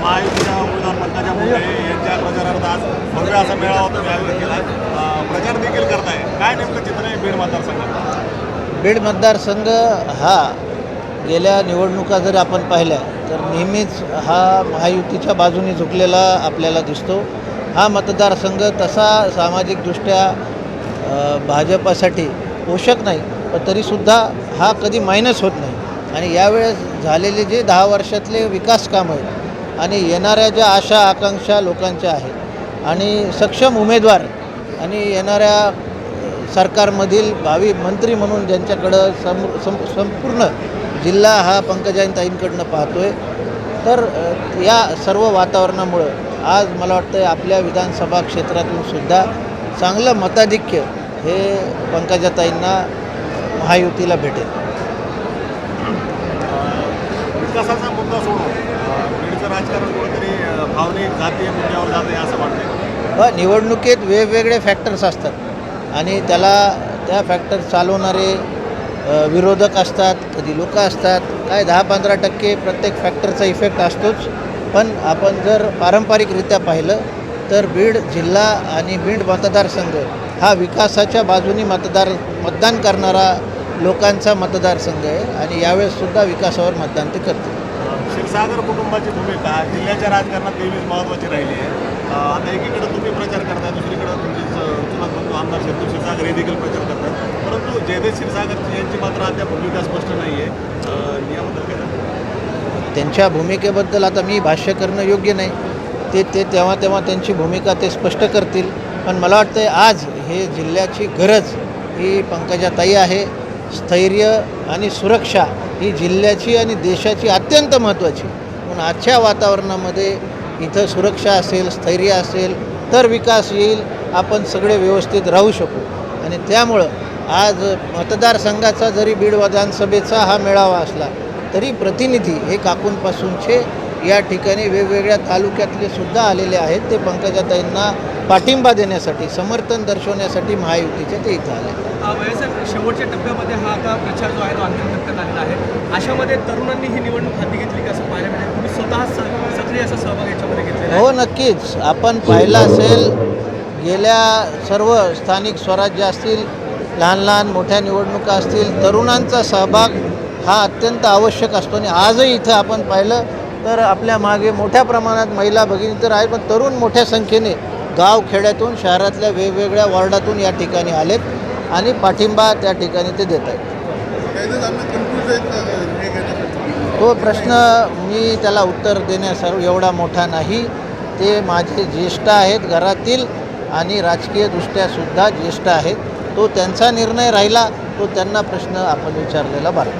महायुतीच्या उमेदवार पंकजा मुंडे यांच्या प्रचारार्थ आज भव्य असा मेळावा तुम्ही आयोजित केला. प्रचार देखील करताय. काय नेमकं चित्र आहे बीड मतदारसंघात बीड मतदारसंघ हा गेल्या निवडणुका जर आपण पाहिल्या तर नेहमीच हा महायुतीच्या बाजूने झुकलेला आपल्याला दिसतो. हा मतदारसंघ तसा सामाजिकदृष्ट्या भाजपासाठी पोषक नाही पण तरीसुद्धा हा कधी मायनस होत नाही. आणि यावेळेस झालेले जे दहा वर्षातले विकास कामं आहेत आणि येणाऱ्या ज्या आशा आकांक्षा लोकांच्या आहेत आणि सक्षम उमेदवार आणि येणाऱ्या सरकारमधील भावी मंत्री म्हणून ज्यांच्याकडं सम सं संपूर्ण जिल्हा हा पंकजाईंताईंकडनं पाहतो आहे तर या सर्व वातावरणामुळं आज मला वाटतं आपल्या विधानसभा क्षेत्रातून सुद्धा चांगलं मताधिक्य हे पंकजाताईंना महायुतीला भेटेल. विकासाचा मुद्दा सोडून राजकारण कुठेतरी भावनिक जातीय मुद्द्यावर जात आहे असं वाटतं निवडणुकीत वेगवेगळे फॅक्टर्स असतात. आणि त्याला त्या फॅक्टर चालवणारे विरोधक असतात कधी लोक असतात. काय दहा पंधरा टक्के प्रत्येक फॅक्टरचा इफेक्ट असतोच. पण आपण जर पारंपरिकरित्या पाहिलं तर बीड जिल्हा आणि बीड मतदारसंघ हा विकासाच्या बाजूनी मतदार मतदान करणारा लोकांचा मतदारसंघ आहे. आणि यावेळेससुद्धा विकासावर मतदान ते करतील. क्षीरसागर कुटुंबाची भूमिका जिल्ह्याच्या राजकारणात नेहमीच महत्त्वाची राहिली आहे. आता एकीकडे तुम्ही प्रचार करताय दुसरीकडे तुमचीच च- चुलत बंधू आमदार शेतू क्षीरसागर हे देखील प्रचार करतात परंतु जयदेव क्षीरसागर यांची मात्र आता भूमिका स्पष्ट नाही आहे याबद्दल काय त्यांच्या भूमिकेबद्दल आता मी भाष्य करणं योग्य नाही. ते ते तेव्हा तेव्हा त्यांची भूमिका ते स्पष्ट करतील. पण मला वाटतं आज हे जिल्ह्याची गरज ही पंकजाताई आहे. स्थैर्य आणि सुरक्षा ही जिल्ह्याची आणि देशाची अत्यंत महत्त्वाची. म्हणून आजच्या वातावरणामध्ये इथं सुरक्षा असेल स्थैर्य असेल तर विकास येईल आपण सगळे व्यवस्थित राहू शकू. आणि त्यामुळं आज मतदारसंघाचा जरी बीड विधानसभेचा हा मेळावा असला तरी प्रतिनिधी हे काकूनपासूनचे या ठिकाणी वेगवेगळ्या तालुक्यातले सुद्धा आलेले आहेत. ते पंकजाताईंना पाठिंबा देण्यासाठी समर्थन दर्शवण्यासाठी महायुतीचे ते इथं आले वयाच्या शेवटच्या टप्प्यामध्ये हा आता प्रचार जो आहे तो अंतिम टप्प्यात आलेला आहे. अशामध्ये तरुणांनी ही निवडणूक हाती घेतली का असं पाहायला मिळेल? तुम्ही स्वतः सक्रिय असा सहभाग याच्यामध्ये घेतलेला हो नक्कीच. आपण पाहिलं असेल गेल्या सर्व स्थानिक स्वराज्य असतील लहान लहान मोठ्या निवडणुका असतील तरुणांचा सहभाग हा अत्यंत आवश्यक असतो आणि आजही इथं आपण पाहिलं तर आपल्या मागे मोठ्या प्रमाणात महिला भगिनी तर आहेत पण तरुण मोठ्या संख्येने गाव खेड्यातून शहरातल्या वेगवेगळ्या वॉर्डातून या ठिकाणी आलेत. आणि पाठिंबा त्या ठिकाणी ते देत आहेत. तो प्रश्न मी त्याला उत्तर देण्यासारखं एवढा मोठा नाही. ते माझे ज्येष्ठ आहेत घरातील आणि राजकीयदृष्ट्या सुद्धा ज्येष्ठ आहेत. तो त्यांचा निर्णय राहिला तो त्यांना प्रश्न आपण विचारलेला बरा